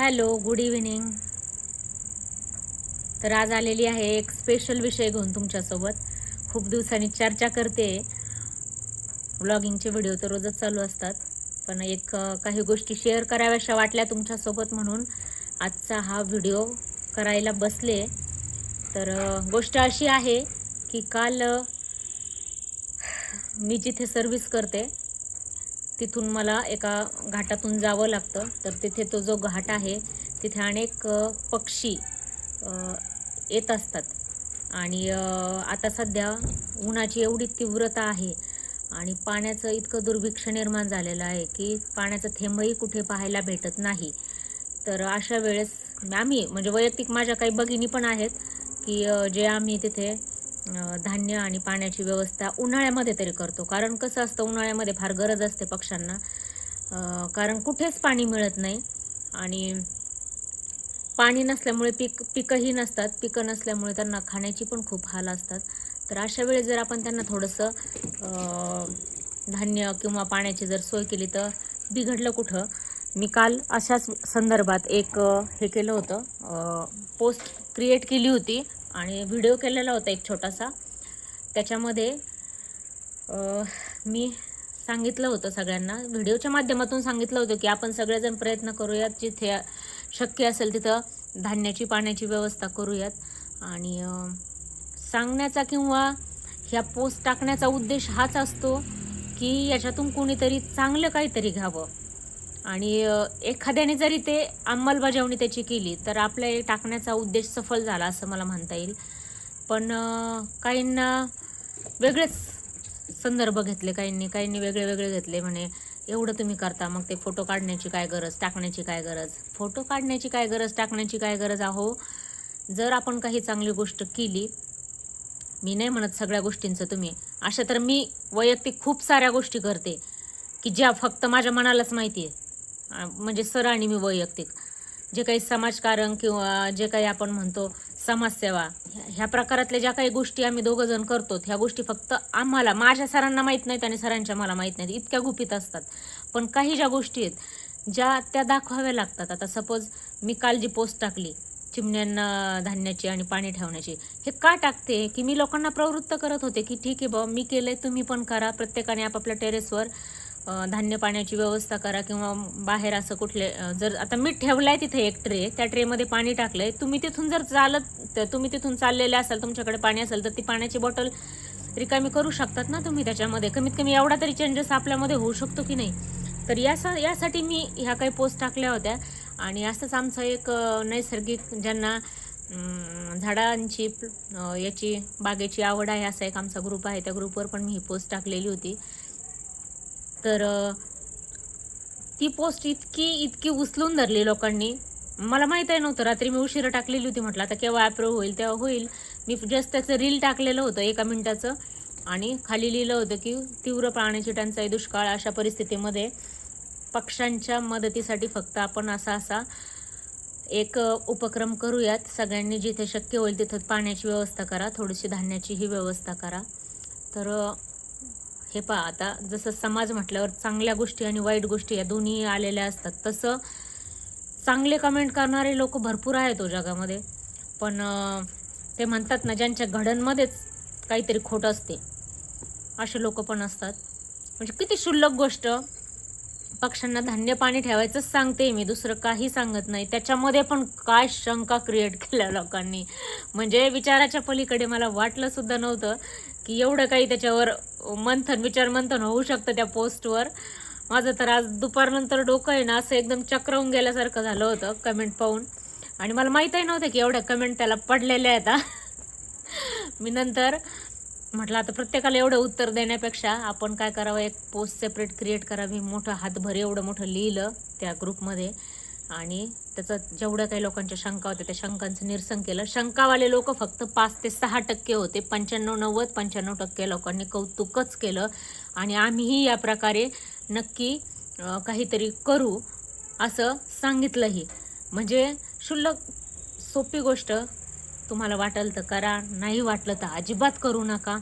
Hello good evening. तर आज आलेली आहे एक स्पेशल विषय घेऊन तुमच्यासोबत. खूप दिवसांनी चर्चा करते. व्लॉगिंगचे व्हिडिओ तर रोजच चालू असतात. पण एक काही गोष्टी शेअर कराव्याशा वाटल्या तुमच्यासोबत म्हणून आजचा हा व्हिडिओ करायला बसले. तर गोष्ट अशी आहे की काल मी जिथे सर्व्हिस करते तिथून मला एका घाटातून जावं लागतं. तर तिथे तो जो घाट आहे तिथे अनेक पक्षी येत असतात. आणि आता सध्या उन्हाची एवढी तीव्रता आहे आणि पाण्याचं इतकं दुर्भिक्ष निर्माण झालेलं आहे की पाण्याचं थेंबही कुठे पाहायला भेटत नाही. तर अशा वेळेस आम्ही म्हणजे वैयक्तिक माझ्या काही भगिनी पण आहेत की जे आम्ही तिथे धान्य आणि पाण्याची व्यवस्था उन्हाळ्यामध्ये तरी करतो. कारण कसं असतं उन्हाळ्यामध्ये फार गरज असते पक्ष्यांना. कारण कुठेच पाणी मिळत नाही आणि पाणी नसल्यामुळे पीक पिकंही नसतात. पिकं नसल्यामुळे त्यांना खाण्याची पण खूप हाल असतात. तर अशा वेळी जर आपण त्यांना थोडंसं धान्य किंवा पाण्याची जर सोय केली तर बिघडलं कुठं? मी काल अशाच संदर्भात एक हे केलं होतं. पोस्ट क्रिएट केली होती. आणि व्हिडिओ केलेला होता एक छोटासा. त्याच्यामध्ये मी सांगितलं होतं सगळ्यांना व्हिडिओच्या माध्यमातून सांगितलं होतं की आपण सगळेजण प्रयत्न करूयात जिथे शक्य असेल तिथं धान्याची पाण्याची व्यवस्था करूयात. आणि सांगण्याचा किंवा ह्या पोस्ट टाकण्याचा उद्देश हाच असतो की याच्यातून कोणीतरी चांगलं काहीतरी घ्यावं. आणि एखाद्याने जरी ते अंमलबजावणी त्याची केली तर आपल्या टाकण्याचा उद्देश सफल झाला असं मला म्हणता येईल. पण काहींना वेगळेच संदर्भ घेतले काहींनी काहींनी वेगळे वेगळे घेतले. म्हणे एवढं तुम्ही करता मग ते फोटो काढण्याची काय गरज टाकण्याची काय गरज? फोटो काढण्याची काय गरज टाकण्याची काय गरज? आहो जर आपण काही चांगली गोष्ट केली मी नाही म्हणत सगळ्या गोष्टींचं तुम्ही. अशा तर मी वैयक्तिक खूप साऱ्या गोष्टी करते की ज्या फक्त माझ्या मनालाच माहिती आहे. म्हणजे सर आणि मी वैयक्तिक. जे काही समाजकारण किंवा जे काही आपण म्हणतो समाजसेवा ह्या- प्रकारातल्या ज्या काही गोष्टी आम्ही दोघं जण करतो ह्या गोष्टी फक्त आम्हाला माझ्या सरांना माहीत नाहीत आणि सरांच्या मला माहीत नाहीत. इतक्या गुपित असतात. पण काही ज्या गोष्टी आहेत ज्या त्या दाखवाव्या लागतात. आता सपोज मी काल जी पोस्ट टाकली चिमण्यांना धान्याची आणि पाणी ठेवण्याची हे का टाकते? की मी लोकांना प्रवृत्त करत होते की ठीक आहे बाबा मी केलंय तुम्ही पण करा. प्रत्येकाने आपापल्या टेरेसवर धान्य पाण्याची व्यवस्था करा किंवा बाहेर असं कुठले जर आता मी ठेवलाय तिथे एक ट्रे त्या ट्रेमध्ये पाणी टाकलंय तुम्ही तिथून जर चालत तुम्ही तिथून चाललेले असाल तुमच्याकडे पाणी असेल तर ती पाण्याची बॉटल रिकामी करू शकतात ना तुम्ही त्याच्यामध्ये? कमीत कमी एवढा तरी चेंजेस आपल्यामध्ये होऊ शकतो की नाही? तर यासा यासाठी मी ह्या काही पोस्ट टाकल्या होत्या. आणि असंच आमचं एक नैसर्गिक ज्यांना झाडांची याची बागेची आवड आहे असा एक आमचा ग्रुप आहे. त्या ग्रुपवर पण मी ही पोस्ट टाकलेली होती. तर ती पोस्ट इतकी इतकी उचलून धरली लोकांनी. मला माहीत आहे नव्हतं रात्री मी उशिरा टाकलेली होती म्हटलं आता केव्हा अप्रूव्ह होईल तेव्हा होईल. मी जस्ट त्याचं रील टाकलेलं होतं एका मिनिटाचं. आणि खाली लिहिलं होतं की तीव्र पाण्याची टंचाई दुष्काळ अशा परिस्थितीमध्ये पक्ष्यांच्या मदतीसाठी फक्त आपण असा असा एक उपक्रम करूयात. सगळ्यांनी जिथे शक्य होईल तिथं पाण्याची व्यवस्था करा थोडीशी धान्याचीही व्यवस्था करा. तर हे पहा आता जसं समाज म्हटल्यावर चांगल्या गोष्टी आणि वाईट गोष्टी या दोन्ही आलेल्या असतात. तसं चांगले कमेंट करणारे लोक भरपूर आहेत हो जगामध्ये. पण ते म्हणतात ना ज्यांच्या घडांमध्येच काहीतरी खोट असते असे लोक पण असतात. म्हणजे किती क्षुल्लक गोष्ट. पक्ष्यांना धान्य पाणी ठेवायचंच सांगते मी दुसरं काही सांगत नाही. त्याच्यामध्ये पण काय शंका क्रिएट केल्या लोकांनी. म्हणजे विचाराच्या पलीकडे मला वाटलं सुद्धा नव्हतं की एवढं काही त्याच्यावर मंथन विचार मंथन होऊ शकतं त्या पोस्टवर माझं तर आज दुपारनंतर डोकं आहे ना असं एकदम चक्रवून गेल्यासारखं झालं होतं कमेंट पाहून. आणि मला माहीतही नव्हतं की एवढ्या कमेंट त्याला पडलेल्या आहेत मी नंतर म्हटलं आता प्रत्येकाला एवढं उत्तर देण्यापेक्षा आपण काय करावं? एक पोस्ट सेपरेट क्रिएट करावी. मोठं हातभर एवढं मोठं लिहिलं त्या ग्रुपमध्ये आणि त्याचं जेवढ्या काही लोकांच्या शंका होत्या त्या शंकांचं निरसन केलं. शंकावाले लोक फक्त पाच ते सहा टक्के होते. पंच्याण्णव नव्वद पंच्याण्णव टक्के लोकांनी कौतुकच केलं. आणि आम्हीही या प्रकारे नक्की काहीतरी करू असं सांगितलंही. म्हणजे क्षुल्लक सोपी गोष्ट तुम्हाला वाटेल तर करा नाही वाटलं तर अजिबात करू नका.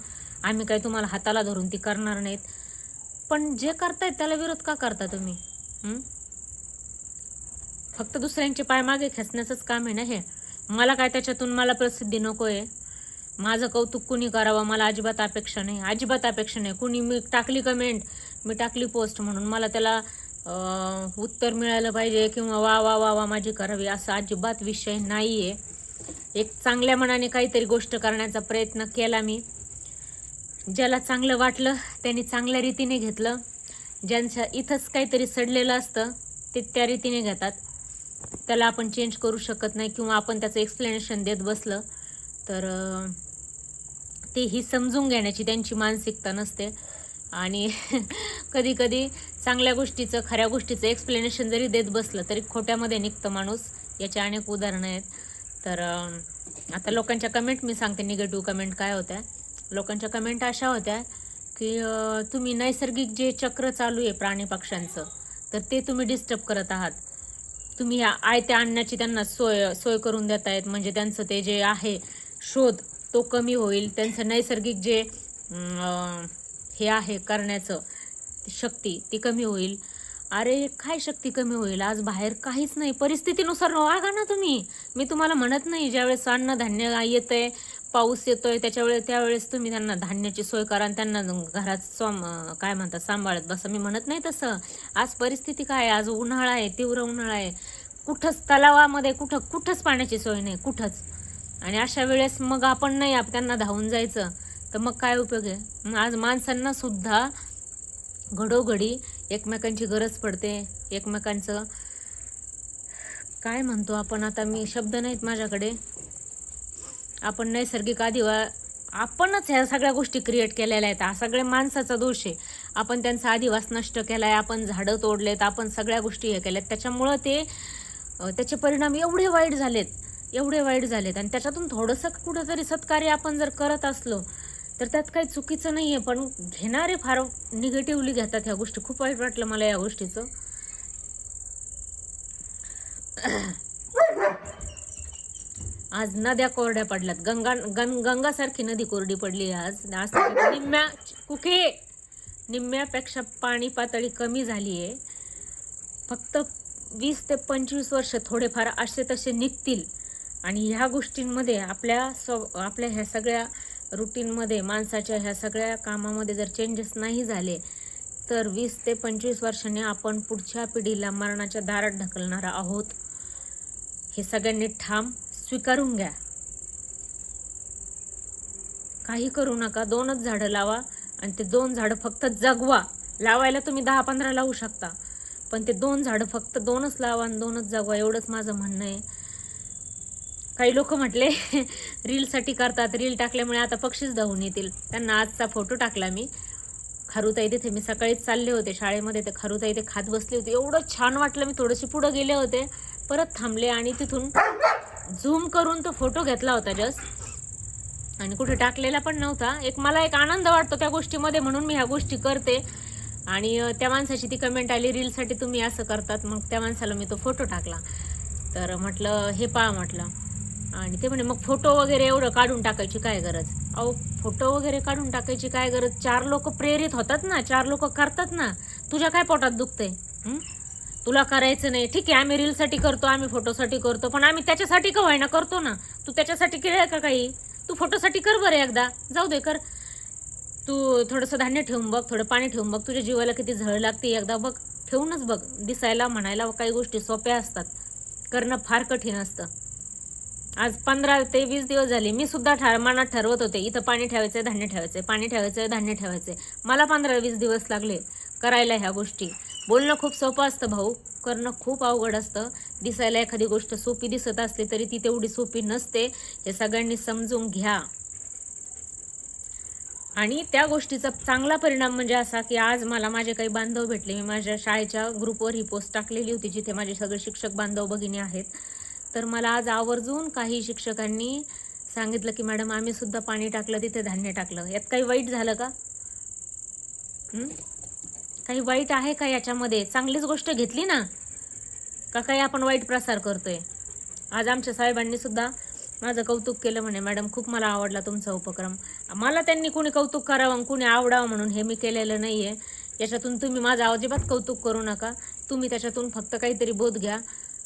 आम्ही काही तुम्हाला हाताला धरून ती करणार नाहीत. पण जे करतायत त्याला विरोध का करता तुम्ही? फक्त दुसऱ्यांचे पाय मागे खेचण्याचंच काम आहे ना हे? मला काय त्याच्यातून मला प्रसिद्धी नको आहे माझं कौतुक कुणी करावं? मला अजिबात अपेक्षा नाही. अजिबात अपेक्षा नाही. कुणी मी टाकली कमेंट मी टाकली पोस्ट म्हणून मला त्याला उत्तर मिळालं पाहिजे किंवा वा वा वा वा माझी करावी असा अजिबात विषय नाही आहे एक चांगल्या मनाने काहीतरी गोष्ट करण्याचा प्रयत्न केला मी. ज्याला चांगलं वाटलं त्यांनी चांगल्या रीतीने घेतलं. ज्यांच्या इथंच काहीतरी सडलेलं असतं ते त्या रीतीने घेतात. त्याला आपण चेंज करू शकत नाही किंवा आपण त्याचं एक्सप्लेनेशन देत बसलं तर ते ही समजून घेण्याची त्यांची मानसिकता नसते. आणि कधी कधी चांगल्या गोष्टीचं खऱ्या गोष्टीचं एक्सप्लेनेशन जरी देत बसलं तरी खोट्यामध्ये निघतं माणूस. याचे अनेक उदाहरणं आहेत. तर आता लोकांच्या कमेंट मी सांगते निगेटिव्ह कमेंट काय होत्या? लोकांच्या कमेंट अशा होत्या की तुम्ही नैसर्गिक जे चक्र चालू आहे प्राणी पक्ष्यांचं तर ते तुम्ही डिस्टर्ब करत आहात. तुम्ही आयत्या आणण्याची त्यांना सोय सोय करून देत आहेत म्हणजे त्यांचं ते जे आहे शोध तो कमी होईल. त्यांचं नैसर्गिक जे हे आहे करण्याचं शक्ती ती कमी होईल. अरे काय शक्ती कमी होईल? आज बाहेर काहीच नाही. परिस्थितीनुसार वागा ना तुम्ही. मी तुम्हाला म्हणत नाही ज्यावेळेस अन्नधान्य येतंय पाऊस येतोय त्याच्यावेळेस त्यावेळेस तुम्ही त्यांना धान्याची सोय करा आणि त्यांना घरात सम काय म्हणतात सांभाळत बसा. मी म्हणत नाही तसं. आज परिस्थिती काय आहे? आज उन्हाळा आहे तीव्र उन्हाळा आहे. कुठंच तलावामध्ये कुठं कुठंच पाण्याची सोय नाही कुठंच. आणि अशा वेळेस मग आपण नाही आप त्यांना धावून जायचं. तर मग काय उपयोग आहे? आज माणसांना सुद्धा घडोघडी एकमेकांची गरज पडते एकमेकांचं काय म्हणतो आपण? आता मी शब्द नाहीत माझ्याकडे. आपण नैसर्गिक आदिवा आपणच ह्या सगळ्या गोष्टी क्रिएट केलेल्या आहेत. हा सगळे माणसाचा दोष आहे. आपण त्यांचा आदिवास नष्ट केलाय आपण झाडं तोडलेत आपण सगळ्या गोष्टी हे केल्यात. त्याच्यामुळं ते त्याचे परिणाम एवढे वाईट झालेत. एवढे वाईट झालेत. आणि त्याच्यातून थोडंसं कुठंतरी सत्कार्य आपण जर करत असलो तर त्यात काही चुकीचं नाही आहे पण घेणारे फार निगेटिव्हली घेतात ह्या गोष्टी. खूप वाईट वाटलं मला या गोष्टीचं. आज नद्या कोरड्या पडल्यात. गंगा गं गंगासारखी नदी कोरडी पडली आज. आज निम्म्या कुके. निम्म्यापेक्षा पाणी पातळी कमी झाली आहे फक्त वीस ते पंचवीस वर्ष थोडेफार असे तसे निघतील. आणि ह्या गोष्टींमध्ये आपल्या स्व आपल्या ह्या सगळ्या रुटीनमध्ये माणसाच्या ह्या सगळ्या कामामध्ये जर चेंजेस नाही झाले तर वीस ते पंचवीस वर्षांनी आपण पुढच्या पिढीला मरणाच्या दारात ढकलणार आहोत. हे सगळ्यांनी ठाम स्वीकारून घ्या. काही करू नका. दोनच झाडं लावा आणि ते दोन झाडं फक्त जगवा. लावायला तुम्ही दहा पंधरा लावू शकता. पण ते दोन झाडं फक्त दोनच लावा आणि दोनच जगवा. एवढंच माझं म्हणणं आहे. काही लोक म्हटले रीलसाठी करतात. रील टाकल्यामुळे आता पक्षीच धावून येतील. त्यांना आजचा फोटो टाकला मी. खारुताई तिथे मी सकाळीच चालले होते. शाळेमध्ये ते खारुताई ते खात बसले होते. एवढं छान वाटलं. मी थोडेसे पुढं गेले होते. परत थांबले आणि तिथून झूम करून तो फोटो घेतला होता जस्ट. आणि कुठे टाकलेला पण नव्हता. एक मला एक आनंद वाटतो त्या गोष्टीमध्ये म्हणून मी ह्या गोष्टी करते. आणि त्या माणसाची ती कमेंट आली रीलसाठी तुम्ही असं करतात. मग त्या माणसाला मी तो फोटो टाकला. तर म्हटलं हे पहा म्हटलं. आणि ते म्हणे मग फोटो वगैरे एवढं काढून टाकायची काय गरज? अहो फोटो वगैरे काढून टाकायची काय गरज? चार लोक प्रेरित होतात ना चार लोक करतात ना. तुझ्या काय पोटात दुखतंय? तुला करायचं नाही. ठीक आहे आम्ही रीलसाठी करतो आम्ही फोटोसाठी करतो पण आम्ही त्याच्यासाठी का व्हायना करतो ना? तू त्याच्यासाठी केलं का काही? तू फोटोसाठी कर बरं एकदा. जाऊ दे कर. तू थोडंसं धान्य ठेवून बघ थोडं पाणी ठेवून बघ. तुझ्या जीवाला किती झळ लागते एकदा बघ. ठेवूनच बघ. दिसायला म्हणायला काही गोष्टी सोप्या असतात. करणं फार कठीण असतं. आज पंधरा ते वीस दिवस झाले. मी सुद्धा ठर मनात ठरवत होते इथं पाणी ठेवायचंय धान्य ठेवायचंय पाणी ठेवायचंय धान्य ठेवायचंय. मला पंधरा वीस दिवस लागले करायला ह्या गोष्टी. बोलणं खूप सोपं असतं भाऊ. करणं खूप अवघड असतं. दिसायला एखादी गोष्ट सोपी दिसत असली तरी ती तेवढी सोपी नसते. हे सगळ्यांनी समजून घ्या. आणि त्या गोष्टीचा चांगला परिणाम म्हणजे असा की आज मला माझे काही बांधव भेटले. मी माझ्या शाळेच्या ग्रुपवर ही पोस्ट टाकलेली होती जिथे माझे सगळे शिक्षक बांधव भगिनी आहेत. तर मला आज आवर्जून काही शिक्षकांनी सांगितलं की मॅडम आम्ही सुद्धा पाणी टाकलं तिथे धान्य टाकलं. यात काही वाईट झालं का? काही वाईट आहे का याच्यामध्ये? चांगलीच गोष्ट घेतली ना? का काही आपण वाईट प्रसार करतोय? आज आमच्या साहेबांनी सुद्धा माझं कौतुक केलं म्हणे मॅडम खूप मला आवडला तुमचा उपक्रम. मला त्यांनी कुणी कौतुक करावं आणि कुणी आवडावं म्हणून हे मी केलेलं नाही आहे याच्यातून तुम्ही माझं अजिबात कौतुक करू नका. तुम्ही त्याच्यातून फक्त काहीतरी बोध घ्या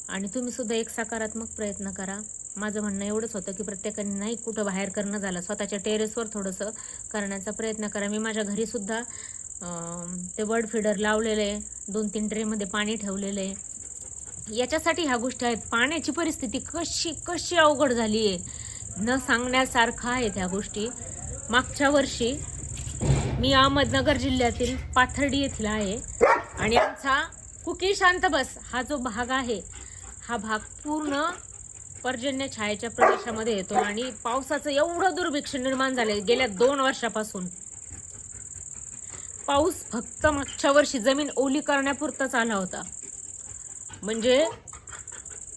आणि तुम्ही सुद्धा एक सकारात्मक प्रयत्न करा. माझं म्हणणं एवढंच होतं की प्रत्येकाने नाही कुठं बाहेर करणं झालं. स्वतःच्या टेरेसवर थोडंसं करण्याचा प्रयत्न करा. मी माझ्या घरीसुद्धा ते बर्ड फिडर लावलेलं आहे दोन तीन ट्रेमध्ये पाणी ठेवलेलं. आहे याच्यासाठी ह्या गोष्टी आहेत. पाण्याची परिस्थिती कशी कशी अवघड झाली आहे न सांगण्यासारखं आहेत ह्या गोष्टी. मागच्या वर्षी मी अहमदनगर जिल्ह्यातील पाथर्डी येथील आहे. आणि आमचा कुकी शांत बस हा जो भाग आहे हा भाग पूर्ण पर्जन्य छायेच्या प्रदेशामध्ये येतो. आणि पावसाचं एवढं दुर्भिक्ष निर्माण झालंय. गेल्या दोन वर्षापासून पाऊस फक्त मागच्या वर्षी जमीन ओली करण्यापुरताच आला होता. म्हणजे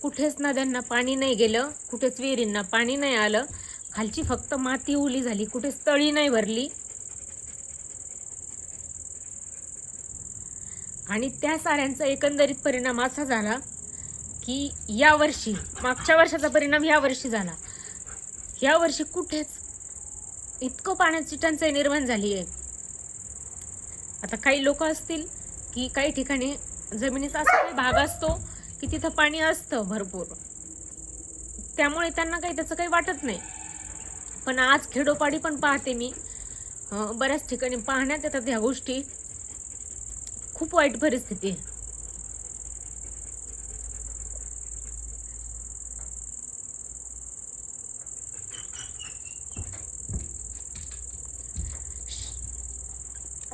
कुठेच नद्यांना पाणी नाही गेलं कुठेच विहिरींना पाणी नाही आलं खालची फक्त माती ओली झाली कुठेच तळी नाही भरली. आणि त्या साऱ्यांचा एकंदरीत परिणाम असा झाला की या वर्षी मागच्या वर्षाचा परिणाम या वर्षी झाला. या वर्षी कुठेच इतकं पाण्याची टंचाई निर्माण झाली आहे. आता काही लोक असतील की काही ठिकाणी जमिनीचा असा काही भाग असतो की तिथं पाणी असतं भरपूर. त्यामुळे त्यांना काही त्याचं काही वाटत नाही. पण आज खेडोपाडी पण पाहते मी. बऱ्याच ठिकाणी पाहण्यात येतात ह्या गोष्टी. खूप वाईट परिस्थिती आहे.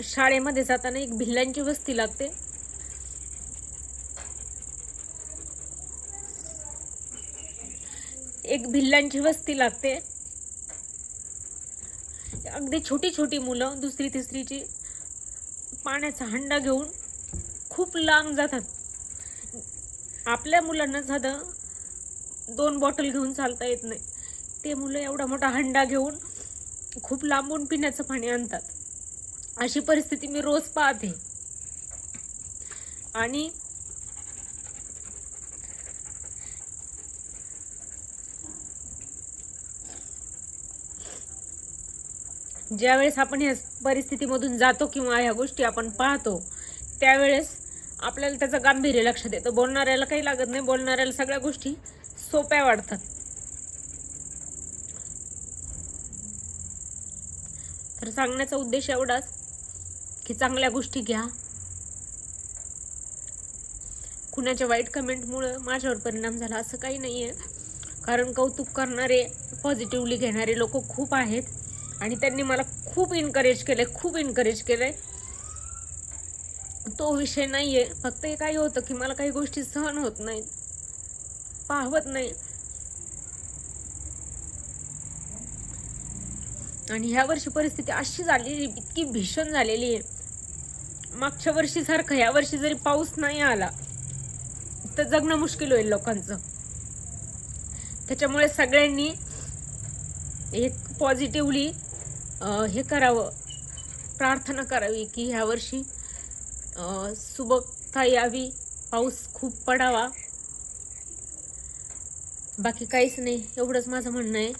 शाळेमध्ये जाताना एक भिल्लांची वस्ती लागते. एक भिल्लांची वस्ती लागते. अगदी छोटी छोटी मुलं दुसरी तिसरीची पाण्याचा हंडा घेऊन खूप लांब जातात. आपल्या मुलांना साधं दोन बॉटल घेऊन चालता येत नाही. ते मुलं एवढा मोठा हंडा घेऊन खूप लांबून पिण्याचं पाणी आणतात. अशी परिस्थिती मी रोज पाहते. आणि ज्यावेळेस आपण या परिस्थितीमधून जातो किंवा ह्या गोष्टी आपण पाहतो त्यावेळेस आपल्याला त्याचं गांभीर्य लक्षात येतं. बोलणाऱ्याला काही लागत नाही. बोलणाऱ्याला सगळ्या गोष्टी सोप्या वाटतात. तर सांगण्याचा उद्देश एवढाच की चांगल्या गोष्टी घ्या. कुणाच्या वाईट कमेंटमुळं माझ्यावर परिणाम झाला असं काही नाही आहे कारण कौतुक करणारे पॉझिटिव्हली घेणारे लोक खूप आहेत. आणि त्यांनी मला खूप इन्करेज केलं खूप इन्करेज केलं तो विषय नाही आहे फक्त हे काही होतं की मला काही गोष्टी सहन होत नाहीत. पाहवत नाही. आणि ह्या वर्षी परिस्थिती अशी झालेली इतकी भीषण झालेली आहे. मागच्या वर्षी सारखं या वर्षी जरी पाऊस नाही आला तर जगणं मुश्किल होईल लोकांचं. त्याच्यामुळे सगळ्यांनी एक पॉझिटिव्हली हे करावं. प्रार्थना करावी की ह्या वर्षी सुबकता यावी पाऊस खूप पडावा. बाकी काहीच नाही एवढंच माझं म्हणणं आहे.